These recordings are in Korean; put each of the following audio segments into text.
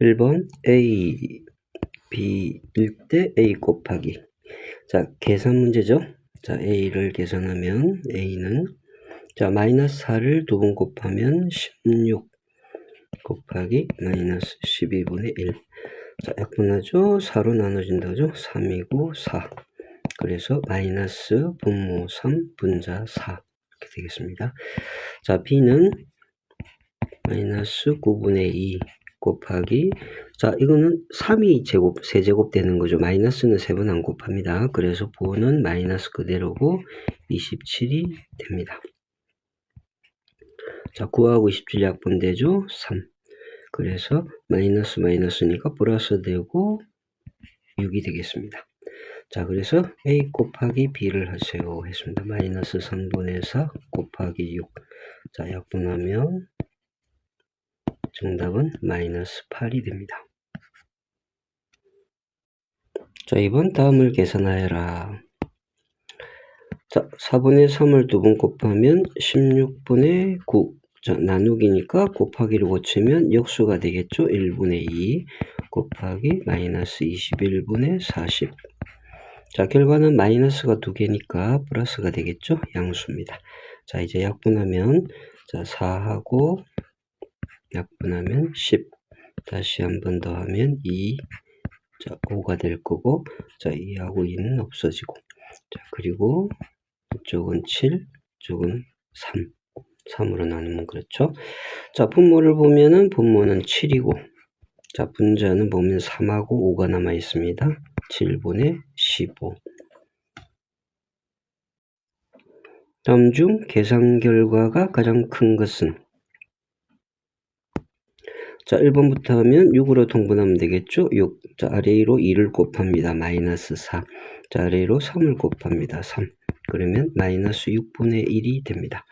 1번 A, B일 때 A 곱하기. 자, 계산 문제죠. 자, A를 계산하면 A는 자, 마이너스 4를 두 번 곱하면 16 곱하기 마이너스 12분의 1. 자, 약분하죠. 4로 나눠진다죠. 3이고 4. 그래서 마이너스 분모 3 분자 4 이렇게 되겠습니다. 자, B는 마이너스 9분의 2 곱하기. 자 이거는 3이 제곱 세제곱 되는 거죠. 마이너스는 세번안 곱합니다. 그래서 부호는 마이너스 그대로고 27이 됩니다. 자 9하고 27 약분되죠? 3 그래서 마이너스 마이너스니까 플러스 되고 6이 되겠습니다. 자 그래서 a 곱하기 b를 하세요. 했습니다. 마이너스 3분의 4 곱하기 6자 약분하면 정답은 마이너스 8이 됩니다. 자, 이번 다음을 계산하여라. 자, 4분의 3을 두 번 곱하면 16분의 9. 자, 나누기니까 곱하기를 고치면 역수가 되겠죠. 1분의 2 곱하기 마이너스 21분의 40. 자, 결과는 마이너스가 두 개니까 플러스가 되겠죠. 양수입니다. 자, 이제 약분하면 자, 4하고 약분하면 10 다시 한 번 더 하면 2 자, 5가 될 거고 자, 2하고 2는 없어지고. 자, 그리고 이쪽은 7 이쪽은 3 3으로 나누면 그렇죠? 자, 분모를 보면은 분모는 7이고 자, 분자는 보면 3하고 5가 남아 있습니다. 7분의 15 다음 중 계산 결과가 가장 큰 것은 자, 1번부터 하면 6으로 통분하면 되겠죠? 6. 자, 아래로 2를 곱합니다. 마이너스 4. 자, 아래로 3을 곱합니다. 3. 그러면 마이너스 6분의 1이 됩니다.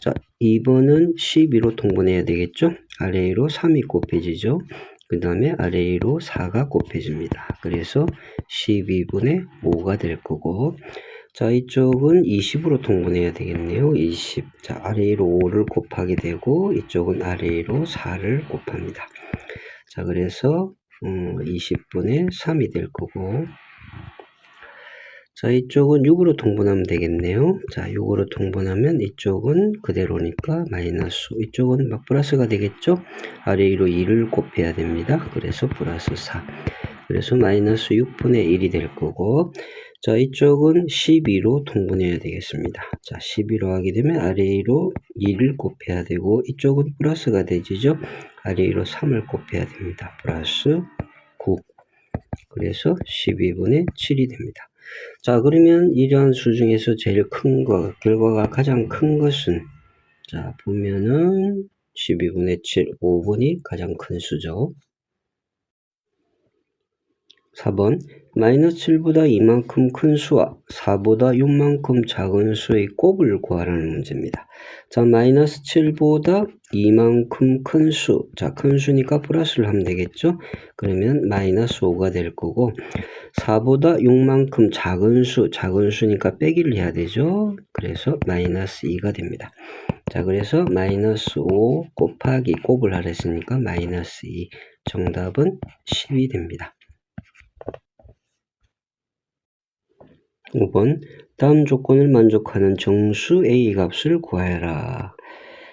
자, 2번은 12로 통분해야 되겠죠? 아래로 3이 곱해지죠? 그 다음에 아래로 4가 곱해집니다. 그래서 12분의 5가 될 거고 자 이쪽은 20으로 통분해야 되겠네요. 20 자 아래로 5를 곱하게 되고 이쪽은 아래로 4를 곱합니다. 자 그래서 음, 20분의 3이 될 거고. 자 이쪽은 6으로 통분하면 되겠네요. 자 6으로 통분하면 이쪽은 그대로니까 마이너스 이쪽은 막 플러스가 되겠죠? 아래로 2를 곱해야 됩니다. 그래서 플러스 4 그래서 마이너스 6분의 1이 될 거고 자, 이쪽은 12로 통분해야 되겠습니다. 자, 12로 하게 되면 아래로 2를 곱해야 되고 이쪽은 플러스가 되지죠. 아래로 3을 곱해야 됩니다. 플러스 9. 그래서 12분의 7이 됩니다. 자, 그러면 이러한 수 중에서 제일 큰 거, 결과가 가장 큰 것은 자, 보면은 12분의 7, 5분이 가장 큰 수죠. 4번 마이너스 7보다 이만큼 큰 수와 4보다 6만큼 작은 수의 곱을 구하라는 문제입니다. 자, 마이너스 7보다 이만큼 큰 수. 자, 큰 수니까 플러스를 하면 되겠죠? 그러면 마이너스 5가 될 거고 4보다 6만큼 작은 수. 작은 수니까 빼기를 해야 되죠? 그래서 마이너스 2가 됩니다. 자, 그래서 마이너스 5 곱하기 곱을 하랬으니까 마이너스 2. 정답은 10이 됩니다. 5번 다음 조건을 만족하는 정수 A 값을 구하여라.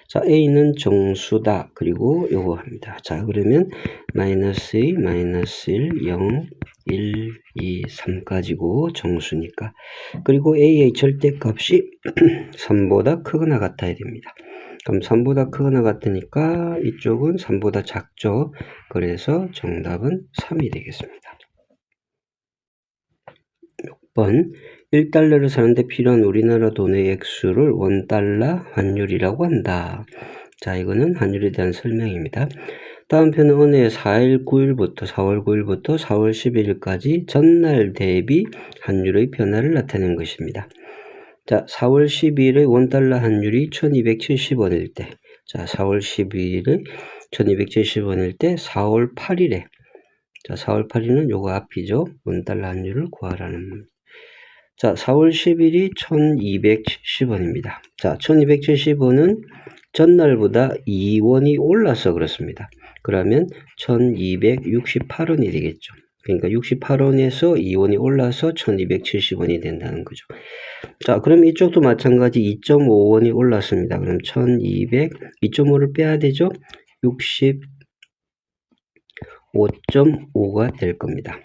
자, A는 정수다. 그리고 요거 합니다. 자, 그러면 마이너스 2, 마이너스 1, 0, 1, 2, 3까지고 정수니까. 그리고 A의 절대값이 3보다 크거나 같아야 됩니다. 그럼 3보다 크거나 같으니까 이쪽은 3보다 작죠. 그래서 정답은 3이 되겠습니다. 6번 1달러를 사는데 필요한 우리나라 돈의 액수를 원달러 환율이라고 한다. 자, 이거는 환율에 대한 설명입니다. 다음 편은 은혜의 4일 9일부터 4월 9일부터 4월 11일까지 전날 대비 환율의 변화를 나타낸 것입니다. 자, 4월 12일의 원달러 환율이 1270원일 때, 자, 4월 12일에 1270원일 때 4월 8일에, 자, 4월 8일은 요거 앞이죠. 원달러 환율을 구하라는 자, 4월 10일이 1270원입니다. 자, 1270원은 전날보다 2원이 올라서 그렇습니다. 그러면 1268원이 되겠죠. 그러니까 68원에서 2원이 올라서 1270원이 된다는 거죠. 자, 그럼 이쪽도 마찬가지 2.5원이 올랐습니다. 그럼 1200, 2.5를 빼야 되죠? 65.5가 될 겁니다.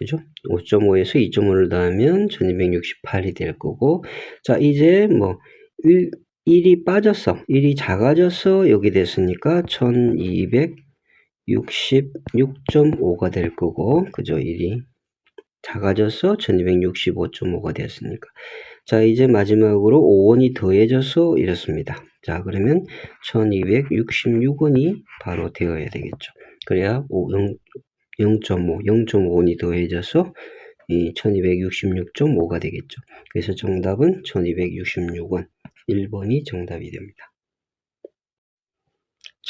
그죠? 5.5에서 2.5를 더하면 1268이 될 거고, 자, 이제 뭐, 1, 1이 빠졌어. 1이 작아져서 여기 됐으니까 1266.5가 될 거고, 그죠? 1이 작아져서 1265.5가 되었으니까. 자, 이제 마지막으로 5원이 더해져서 이렇습니다. 자, 그러면 1266원이 바로 되어야 되겠죠. 그래야 0, 0.5, 0.5원이 더해져서 이 1266.5가 되겠죠. 그래서 정답은 1266원. 1번이 정답이 됩니다.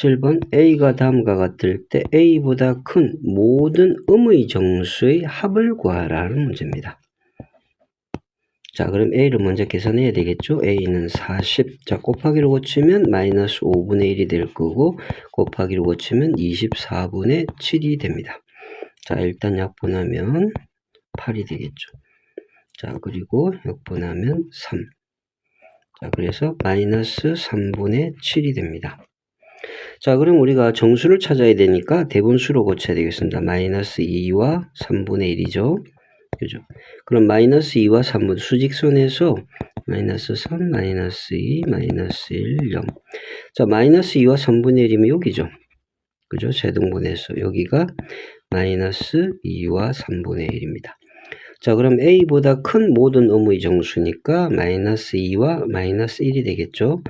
7번 A가 다음과 같을 때 A보다 큰 모든 음의 정수의 합을 구하라는 문제입니다. 자 그럼 A를 먼저 계산해야 되겠죠. A는 40. 자 곱하기로 고치면 마이너스 5분의 1이 될 거고 곱하기로 고치면 24분의 7이 됩니다. 자 일단 약분하면 8이 되겠죠. 자 그리고 약분하면 3. 자 그래서 마이너스 3분의 7이 됩니다. 자 그럼 우리가 정수를 찾아야 되니까 대분수로 고쳐야 되겠습니다. 마이너스 2와 3분의 1이죠. 그죠? 그럼 마이너스 2와 3분 수직선에서 마이너스 3, 마이너스 2, 마이너스 1, 0. 자 마이너스 2와 3분의 1이면 여기죠. 그죠? 제등분해서 여기가 마이너스 2와 3분의 1입니다. 자 그럼 A보다 큰 모든 음의 정수니까 마이너스 2와 마이너스 1이 되겠죠.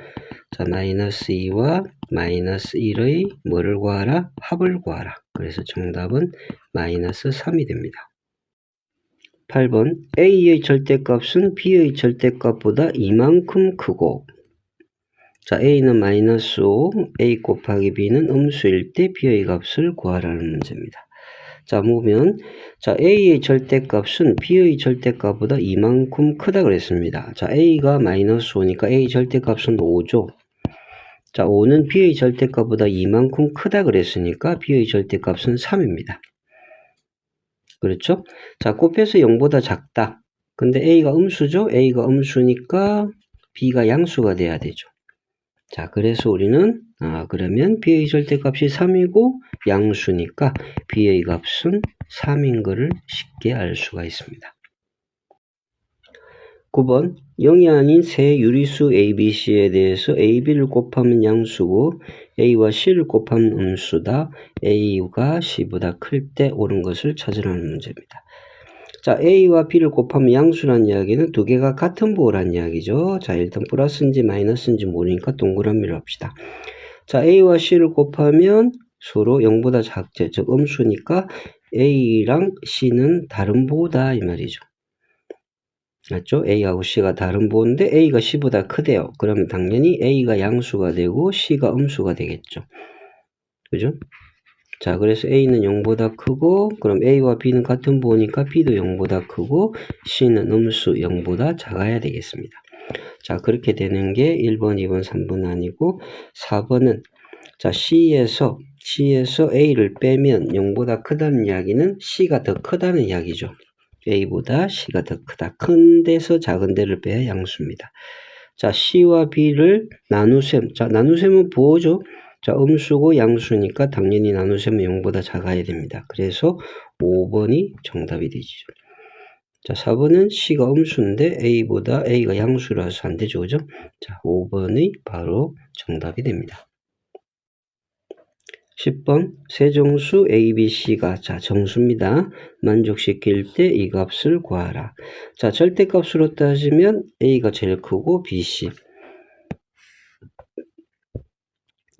자 마이너스 2와 마이너스 1의 뭐를 구하라? 합을 구하라. 그래서 정답은 마이너스 3이 됩니다. 8번 A의 절대값은 B의 절대값보다 이만큼 크고 자 A는 마이너스 5, A 곱하기 B는 음수일 때 B의 값을 구하라는 문제입니다. 자 보면 자 A의 절대값은 B의 절대값보다 이만큼 크다 그랬습니다. 자 A가 마이너스 5니까 A 절대값은 5죠. 자 5는 B의 절대값보다 이만큼 크다 그랬으니까 B의 절대값은 3입니다. 그렇죠? 자, 곱해서 0보다 작다. 근데 A가 음수죠? A가 음수니까 B가 양수가 돼야 되죠. 자, 그래서 우리는 아, 그러면 B의 절대값이 3이고 양수니까 B의 값은 3인 것을 쉽게 알 수가 있습니다. 9번 0이 아닌 세 유리수 ABC에 대해서 AB를 곱하면 양수고 A와 C를 곱하면 음수다. A가 C보다 클 때 옳은 것을 찾으라는 문제입니다. 자, A와 B를 곱하면 양수란 이야기는 두 개가 같은 부호란 이야기죠. 자, 일단 플러스인지 마이너스인지 모르니까 동그라미를 합시다. 자, A와 C를 곱하면 서로 0보다 작죠. 즉 음수니까 A랑 C는 다른 부호다 이 말이죠. 맞죠? A하고 C가 다른 부호인데 A가 C보다 크대요. 그러면 당연히 A가 양수가 되고 C가 음수가 되겠죠. 그죠? 자, 그래서 A는 0보다 크고 그럼 A와 B는 같은 부호니까 B도 0보다 크고 C는 음수 0보다 작아야 되겠습니다. 자, 그렇게 되는 게 1번, 2번, 3번 아니고 4번은 자, C에서 C에서 A를 빼면 0보다 크다는 이야기는 C가 더 크다는 이야기죠. A보다 C가 더 크다. 큰 데서 작은 데를 빼야 양수입니다. 자, C와 B를 나누셈. 자, 나누셈은 부호죠. 자, 음수고 양수니까 당연히 나누셈은 0보다 작아야 됩니다. 그래서 5번이 정답이 되죠. 자, 4번은 C가 음수인데 A보다 A가 양수라서 안 되죠. 그죠? 자, 5번이 바로 정답이 됩니다. 10번 세정수 ABC가 자 정수입니다. 만족시킬 때 이 값을 구하라. 자 절대값으로 따지면 A가 제일 크고 BC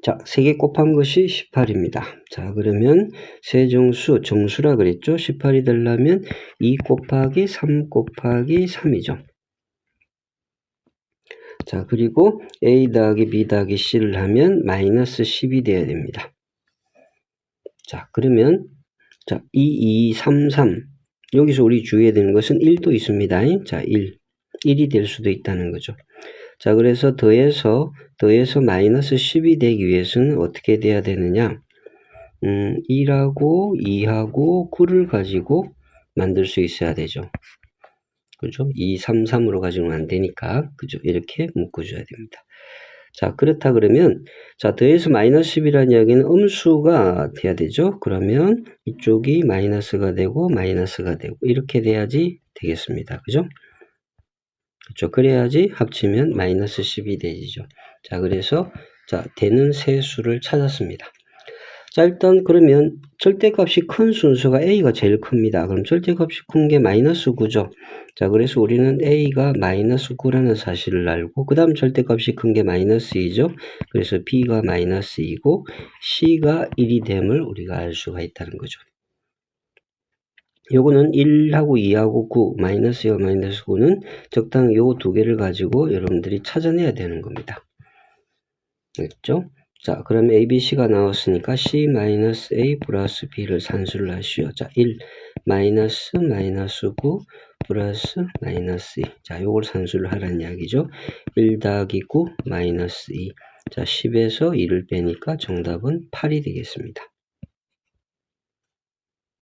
자, 3개 곱한 것이 18입니다. 자, 그러면 세정수, 정수라 그랬죠? 18이 되려면 2 곱하기 3 곱하기 3이죠. 자, 그리고 A 더하기 B 더하기 C를 하면 마이너스 10이 되어야 됩니다. 자, 그러면 자, 2, 2, 3, 3 여기서 우리 주의해야 되는 것은 1도 있습니다. 자, 1. 1이 될 수도 있다는 거죠. 자, 그래서 더해서, 더해서 마이너스 10이 되기 위해서는 어떻게 돼야 되느냐? 음, 1하고 2하고 9를 가지고 만들 수 있어야 되죠. 그죠? 2, 3, 3으로 가지고는 안 되니까. 그죠? 이렇게 묶어줘야 됩니다. 자, 그렇다 그러면, 자, 더해서 마이너스 10이라는 이야기는 음수가 돼야 되죠? 그러면 이쪽이 마이너스가 되고, 마이너스가 되고, 이렇게 돼야지 되겠습니다. 그죠? 그렇죠. 그래야지 합치면 마이너스 10이 되죠. 자, 그래서, 자, 되는 세 수를 찾았습니다. 자, 일단 그러면 절대값이 큰 순서가 a가 제일 큽니다. 그럼 절대값이 큰 게 마이너스 9죠. 자, 그래서 우리는 a가 마이너스 9라는 사실을 알고 그 다음 절대값이 큰 게 마이너스 2죠. 그래서 b가 마이너스 2고 c가 1이 됨을 우리가 알 수가 있다는 거죠. 요거는 1하고 2하고 9, 마이너스 2와 마이너스 9는 적당히 요거 두 개를 가지고 여러분들이 찾아내야 되는 겁니다. 됐죠? 자, 그러면 A, B, C가 나왔으니까 C 마이너스 A 플러스 B를 산수를 하시오. 자, 1 마이너스 마이너스 9 플러스 마이너스 2. 자, 요걸 산수를 하라는 이야기죠. 1 더하기 9 마이너스 2. 자, 10에서 2를 빼니까 정답은 8이 되겠습니다.